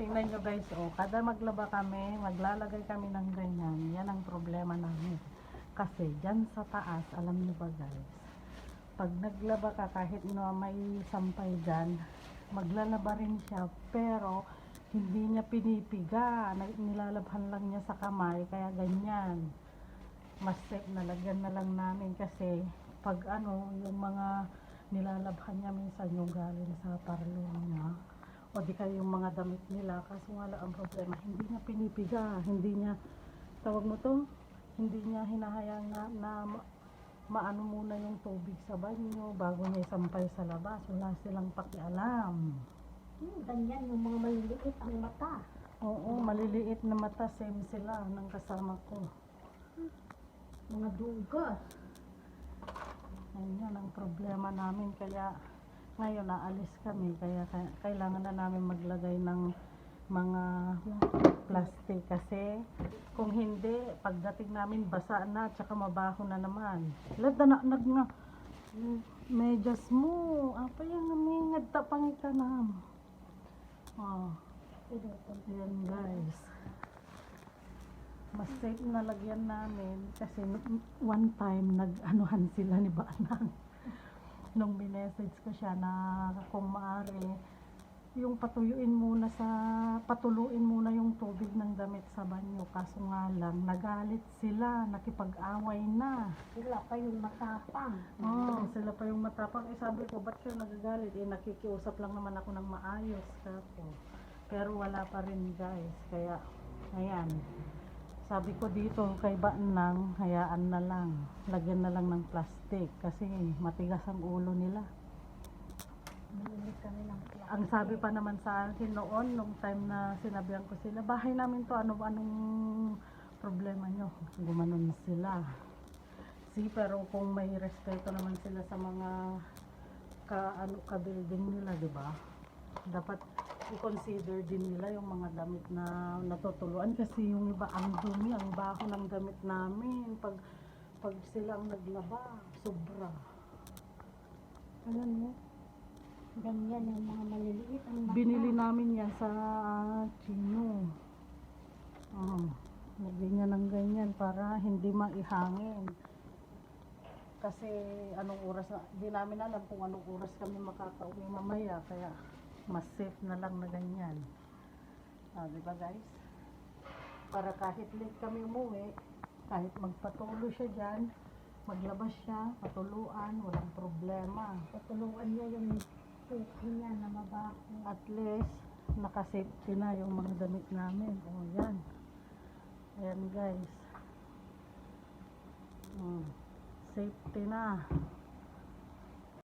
tingnan nyo guys, oh, kada maglaba kami, maglalagay kami ng ganyan. Yan ang problema namin. Kasi dyan sa taas, alam nyo ba guys, pag naglaba ka kahit no may sampay dyan, maglalaba rin siya, pero hindi niya pinipiga. Nilalabhan lang niya sa kamay, kaya ganyan. Mas safe na lagyan na lang namin kasi pag ano, yung mga nilalabhan niya minsan yung galing sa parlo niya o di kaya yung mga damit nila. Kaso nga lang ang problema hindi niya pinipiga. Hindi niya tawag mo to hindi niya hinahayang na, na ma- maano muna yung tubig sa banyo bago niya isampay sa labas. Wala silang pakialam. Hmm, ganyan yung mga maliliit ang mata. oo maliliit na mata same sila ng kasama ko. Mga dugas. Ayun ang problema namin. Kaya ngayon naalis kami kaya kailangan na namin maglagay ng mga plastic kasi kung hindi pagdating namin basa na tsaka mabaho na naman. Lada na nag nga medyas mo apa yan may nagtapang ka na. Oh, yan guys. Mas safe na lagyan namin kasi one time nag-anuhan sila ni Banang. Nung minessage ko siya na kung maaari, yung patuyuin muna sa, patuluin muna yung tubig ng damit sa banyo. Kaso nga lang, nagalit sila, nakipag-away na. Sila pa yung matapang. Oh, sila pa yung matapang. Eh sabi ko, ba't kayo nagagalit? Eh nakikiusap lang naman ako ng maayos. Kako. Pero wala pa rin guys. Kaya, ayan. Sabi ko dito kay Baanang, hayaan na lang. Lagyan na lang ng plastic. Kasi matigas ang ulo nila. Bumili kami ng plastic. Ang sabi pa naman sa akin noon, nung time na sinabihan ko sila, bahay namin to, ano anong problema nyo? Gumanon sila. Si, pero kung may respeto naman sila sa mga ka, ano, ka-building nila, di ba? Dapat i-consider din nila yung mga damit na natutuluan kasi yung iba ang dumi, ang baho ng damit namin pag pag silang naglaba, sobra. Alam mo? Ganyan yung mga maliliit ang. Binili namin yan sa Chino. Oh, lagyan niya ng ganyan para hindi maihangin. Kasi anong oras na, di namin alam kung anong oras kami makakauwi mamaya. Kaya mas safe na lang na ganyan. Ah, di ba guys? Para kahit late kami umuwi, kahit magpatulo siya dyan, maglabas siya, patuluan, walang problema. Patulungan niya yung puki niya na mabaho. at least nakasafety na yung mga damit namin. O yan. Ayan guys. Mm. Safety na.